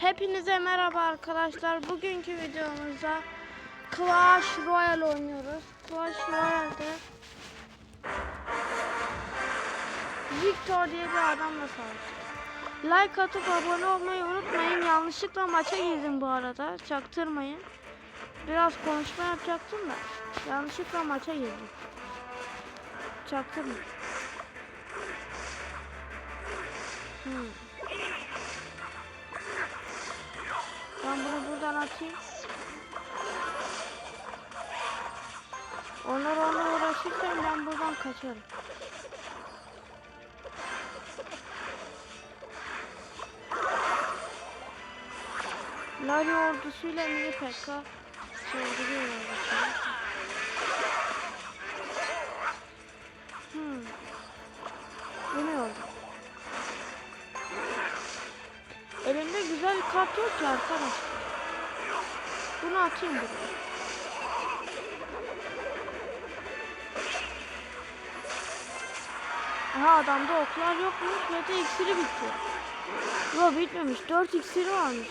Hepinize merhaba arkadaşlar. Bugünkü videomuzda Clash Royale oynuyoruz. Clash Royale'de Victor diye bir adamla savaşıyoruz. Like atıp abone olmayı unutmayın. Yanlışlıkla maça girdim bu arada. Çaktırmayın. Biraz konuşma yapacaktım da. Yanlışlıkla maça girdim. Çaktırmayın. Hmm. Ben bunu buradan atayım. Onlar onunla uğraşırken ben buradan kaçarım. Lari ordusuyla mini PK saldırıyorlar kart yok ki arkadaşlar. Bunu atayım buraya. Aha adamda oklar yokmuş ve de iksiri bitti. Yo bitmemiş. 4 iksiri varmış.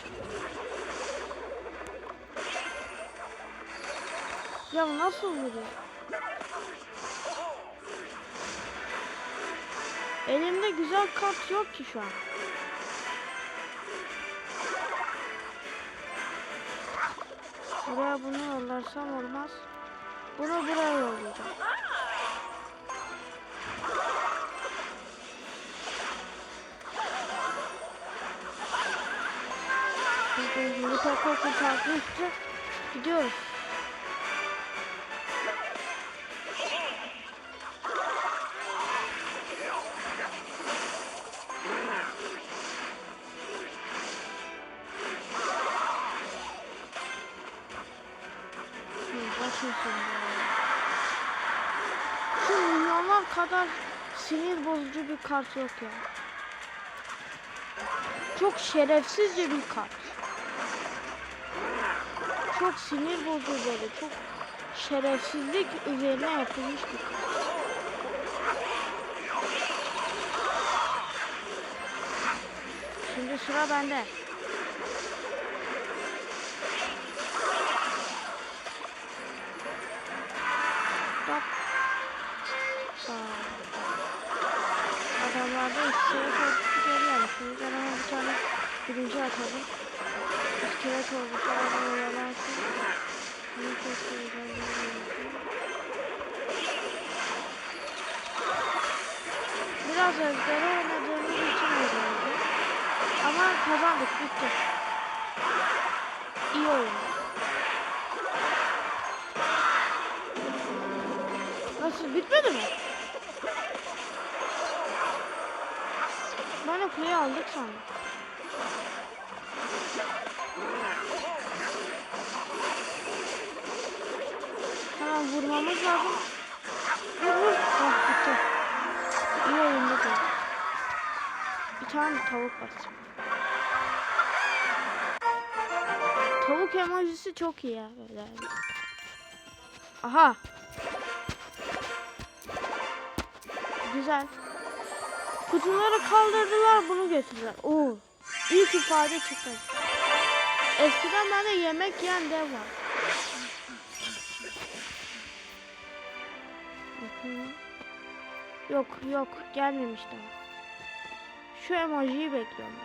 Ya nasıl vuruyor? Elimde güzel kart yok ki şu an. Buraya bunu yollarsam olmaz. Bunu buraya yollayacağım. Şimdi tekrar kurtarmıştı. Gidiyoruz. Bozucu bir kart yok ya. Çok şerefsizce bir kart. Çok sinir bozucu böyle. Çok şerefsizlik üzerine yapılmış bir kart. Şimdi sıra bende. İskelet ordusu yüzden hemen bir tane birinci atalım. İskelet ordusu adamı oyalansın. Bunu güzel Biraz ezbere oynadığımız için öyle oldu. Ama kazandık bitti. İyi oyun. Nasıl bitmedi mi? O kuleyi aldık sandım. Hemen vurmamız lazım. Vur vur. Ah bitti. İyi oyunda da. Bir tane tavuk basacağım. Tavuk emojisi çok iyi ya böyle. Aha. Güzel. Kutuları kaldırdılar bunu getirdiler. Oo. İlk ifade çıktı. Eskiden bende yemek yiyen dev var. Yok yok gelmemiş daha. Şu emojiyi bekliyorum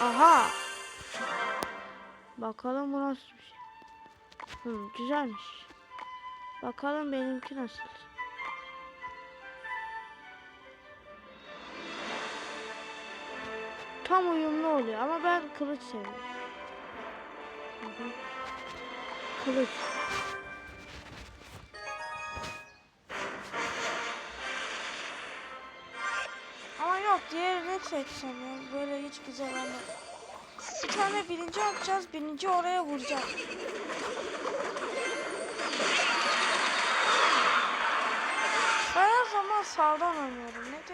ben. Aha. Bakalım bu nasıl bir şey. Hı, güzelmiş. Bakalım benimki nasıl. Tam uyumlu oluyor ama ben kılıç seviyorum. Kılıç. Ama yok diğerini seçsem. Böyle hiç güzel olmadı. Bir tane birinci atacağız. Birinci oraya vuracak. Ben her zaman sağdan oynuyorum. Nedenini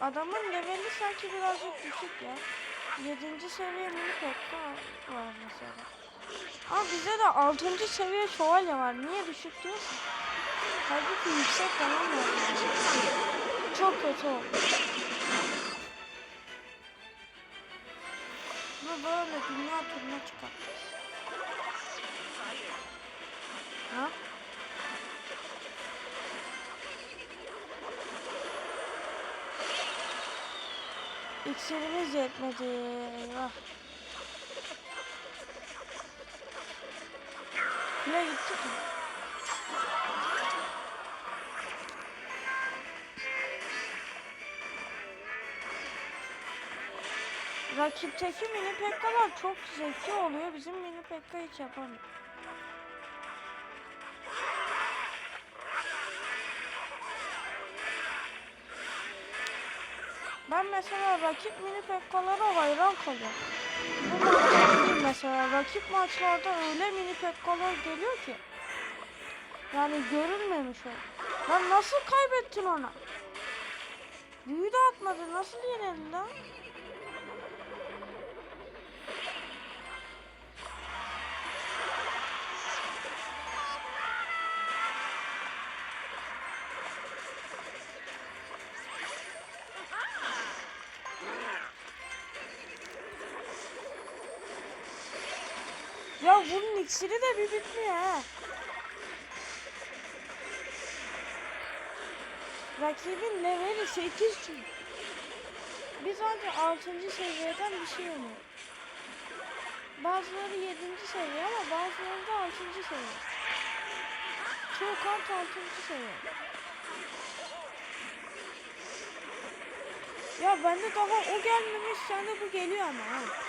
adamın leveli sanki birazcık düşük ya. 7. seviye mini pekka var mesela. Ama bizde de 6. seviye şövalye var. Niye düşük diyorsun? Halbuki yüksek falan var. Çok kötü oldu. Bunu böyle dünya turuna çıkartacağız. Ha? İksirimiz yetmedi. Eyvah. Kule gitti ki. Rakipteki mini pekkalar çok zeki oluyor. Bizim mini pekka hiç yapamıyor. Mesela rakip mini pekkalara hayran kalıyorum. Bu mesela rakip maçlarda öyle mini pekkalar geliyor ki. Yani görülmemiş o. Lan nasıl kaybettin ona? Büyü de atmadı. Nasıl yenildi lan? İksiri de bir bitmiyor. Rakibin leveli 8 çünkü. Biz ancak 6. seviyeden bir şey oynuyoruz. Bazıları 7. seviye ama bazıları da 6. seviye. Çoğu kart 6. seviye. Ya bende daha o gelmemiş sende bu geliyor ama ha.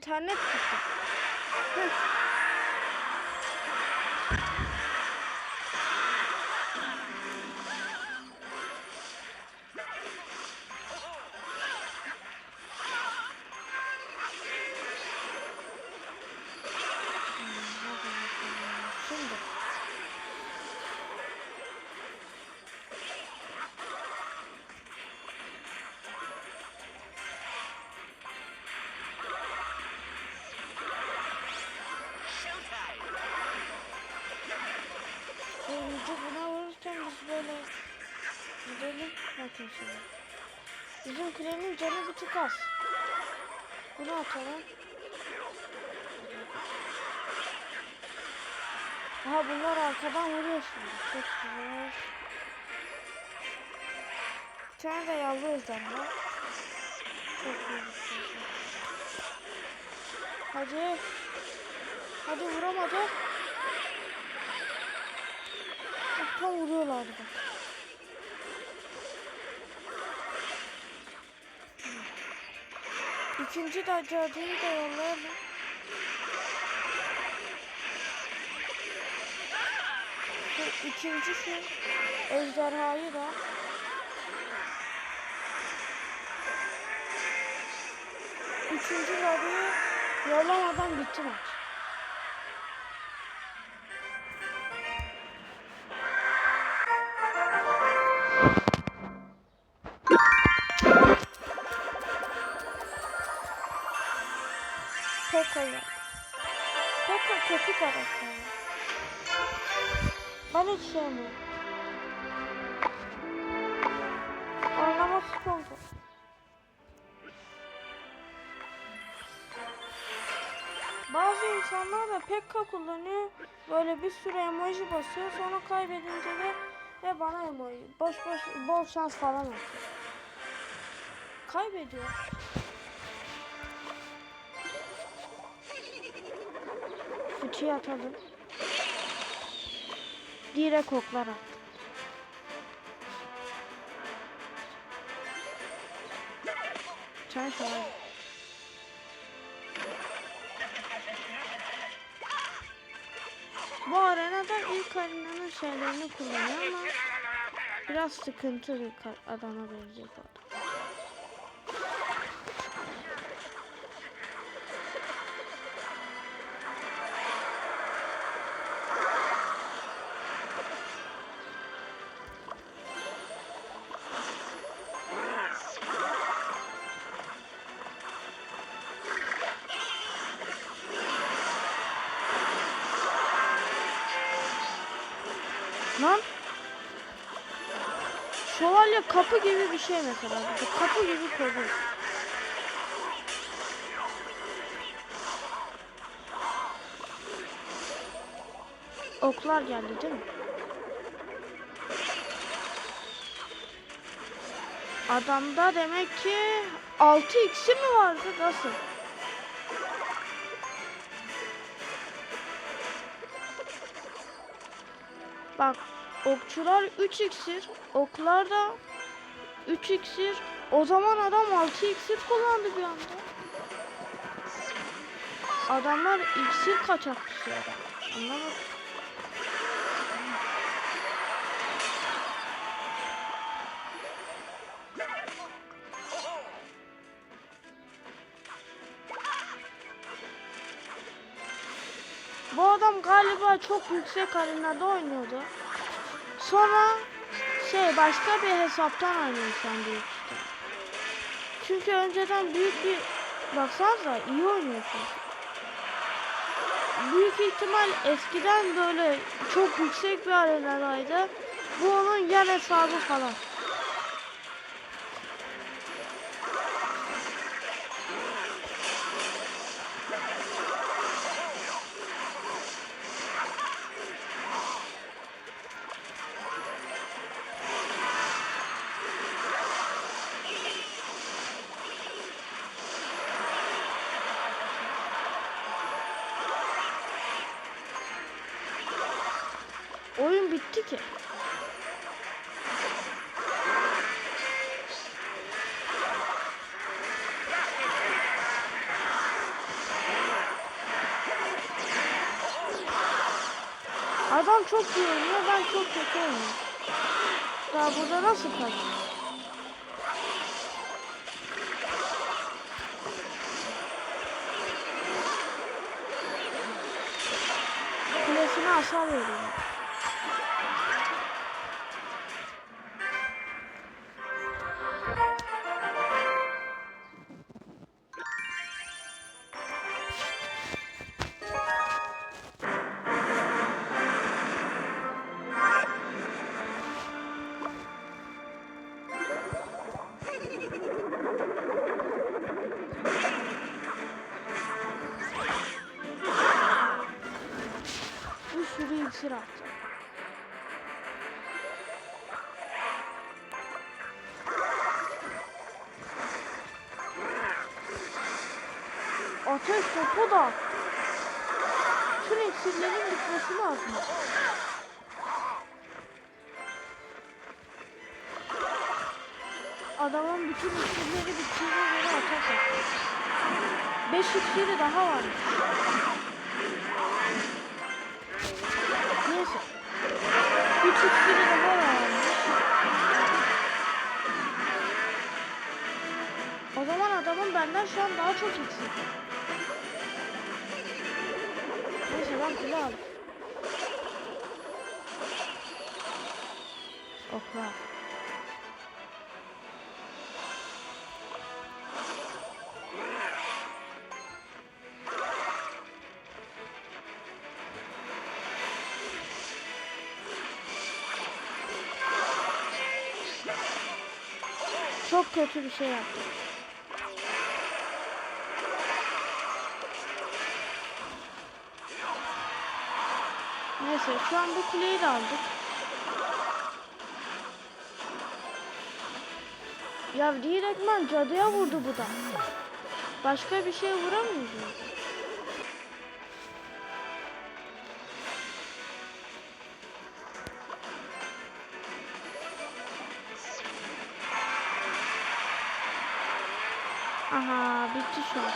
İnternet gitti. Şimdi. Bizim kulenin canı bir tık az. Bunu atalım. Aha bunlar arkadan vuruyor şimdi. Çok güzel. Bir tane de yavru ejderha. var. Çok şey. Hadi. Hadi vuramadı. Tam vuruyorlardı bak. İkinci de cadıyı da yollayalım. İkinci şu ejderhayı da Üçüncü cadıyı yollamadan bitti maç. Ben hiç sevmiyorum. Oynaması zor. Bazı insanlar da Pekka kullanıyor. Böyle bir sürü emoji basıyor. Sonra kaybedince de ve bana emoji. Boş boş bol şans falan atıyor. Kaybediyor. Fıçıyı atalım. Direkt oklara. Çay şöyle. Bu arenada ilk arenanın şeylerini kullanıyor ama biraz sıkıntı bir adama verecek o adam. Lan. Şövalye kapı gibi bir şey mesela. Kapı gibi koydu. Oklar geldi değil mi? Adamda demek ki 6 iksir mi vardı? Nasıl? Bak okçular 3 iksir, oklar da 3 iksir. O zaman adam 6 iksir kullandı bir anda. Adamlar iksir kaçakçısı adam. Anlamadım. Bu adam galiba çok yüksek arenada oynuyordu. Sonra şey başka bir hesaptan oynuyor şu ihtimal. Çünkü önceden büyük bir baksanıza iyi oynuyor çünkü. Büyük ihtimal eskiden böyle çok yüksek bir arenadaydı. Bu onun yan hesabı falan. Bitti ki. Adam çok iyi oynuyor, ben çok kötü oynuyorum. Daha burada nasıl kaç? Kulesine hasar veriyor. İksir attı. Ateş topu da. Tüm iksirlerin bitmesi lazım. Adamın bütün iksirleri bittiğine göre atak yapıyor. Beş iksiri daha var. İksiri. O zaman adamın benden şu an daha çok iksir. Neyse ben kule al. Okla. Kötü bir şey yaptım. Neyse şu an bu kuleyi de aldık. Ya direktman cadıya vurdu bu da. Başka bir şey vuramıyor mu? Aha bitti şu an.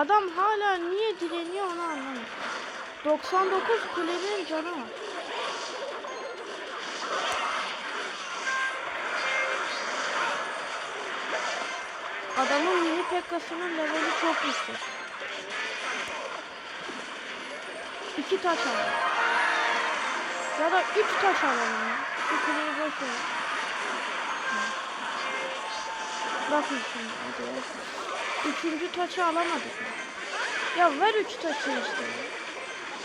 Adam hala niye direniyor onu anlamadım. 99 kulenin canı var. Adamın mini pekkasının leveli çok yüksek. İki taş alalım. Ya da üç taş alalım. Şu kuleyi boş ver. Bakın şimdi. Üçüncü taçı alamadık. Ya ver üç taçı işte.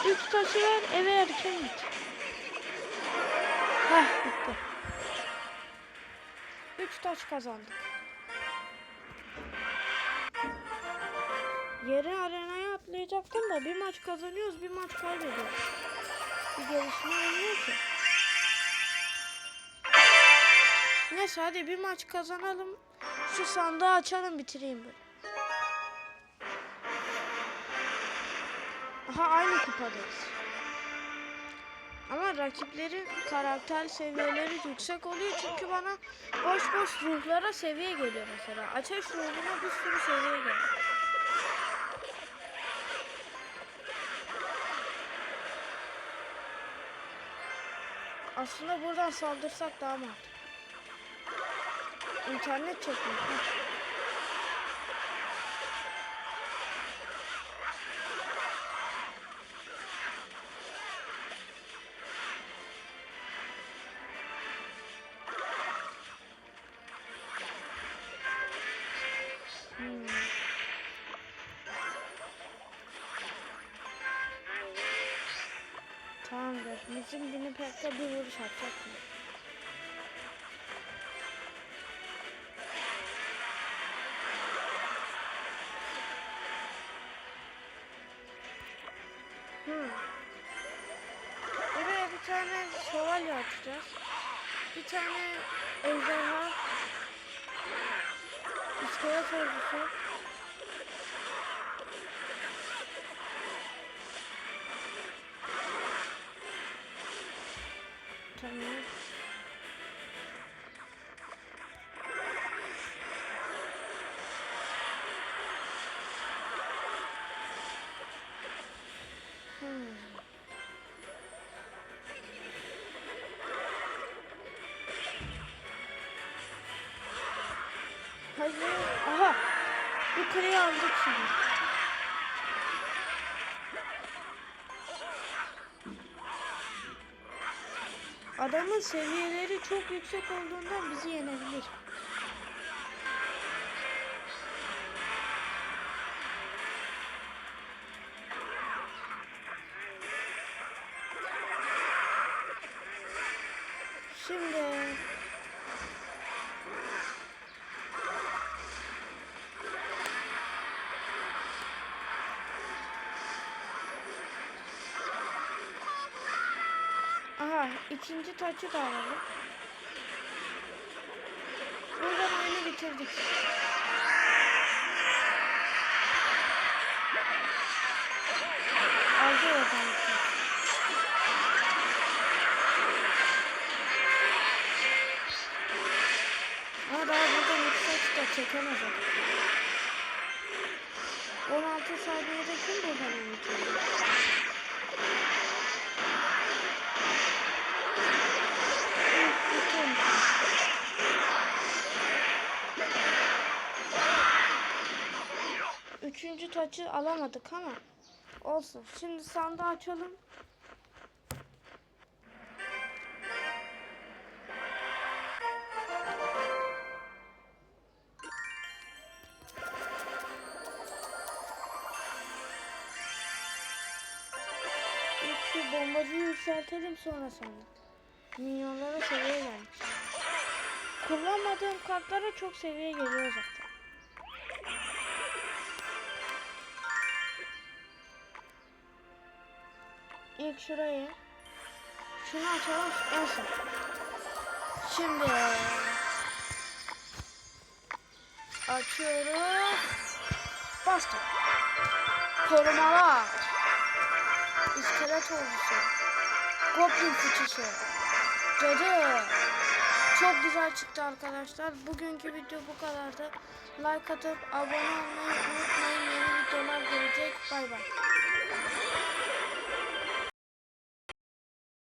Üç taşı ver eve erken git. Heh bitti. Üç taş kazandık. Yeri arenaya atlayacaktım da bir maç kazanıyoruz bir maç kaybediyoruz. Bir gelişme olmuyor ki. Neyse hadi bir maç kazanalım. Şu sandığı açalım bitireyim ben. Aha aynı kupadayız. Ama rakiplerin karakter seviyeleri yüksek oluyor çünkü bana boş boş ruhlara seviye geliyor mesela. Ateş ruhuna bir sürü seviye geliyor. Aslında buradan saldırsak daha mantıklı. İnternet. Heh. Hmm. Tamamdır. Bizim günü pek bir vuruş atacak mı? Hmm. Buraya bir tane şövalye atacağız. Bir tane ejderha. İskelet ordusu. Tamam. Aha. Bir kuleyi aldık şimdi. Adamın seviyeleri çok yüksek olduğundan bizi yenebilir. İkinci taçı da alalım. Buradan oyunu bitirdik. Aldı oradan. bir taç. Ama daha buradan iki taç çekemez o. 16 saniyede kim buradan oyunu bitirdi? Bütün. Üçüncü taçı alamadık ama olsun. Şimdi sandığı açalım. Şu bombacıyı yükseltelim sonra sandık. Milyonlara seviye gelmiş. Kullanmadığım kartlara çok seviye geliyor zaten. İlk şurayı. Şunu açalım en son. Şimdi açıyoruz. Bastım. Korumalar. İskelet ordusu. Goblin fıçısı. Cadı. Çok güzel çıktı arkadaşlar. Bugünkü video bu kadardı. Like atıp abone olmayı unutmayın. Yeni videolar gelecek. Bay bay.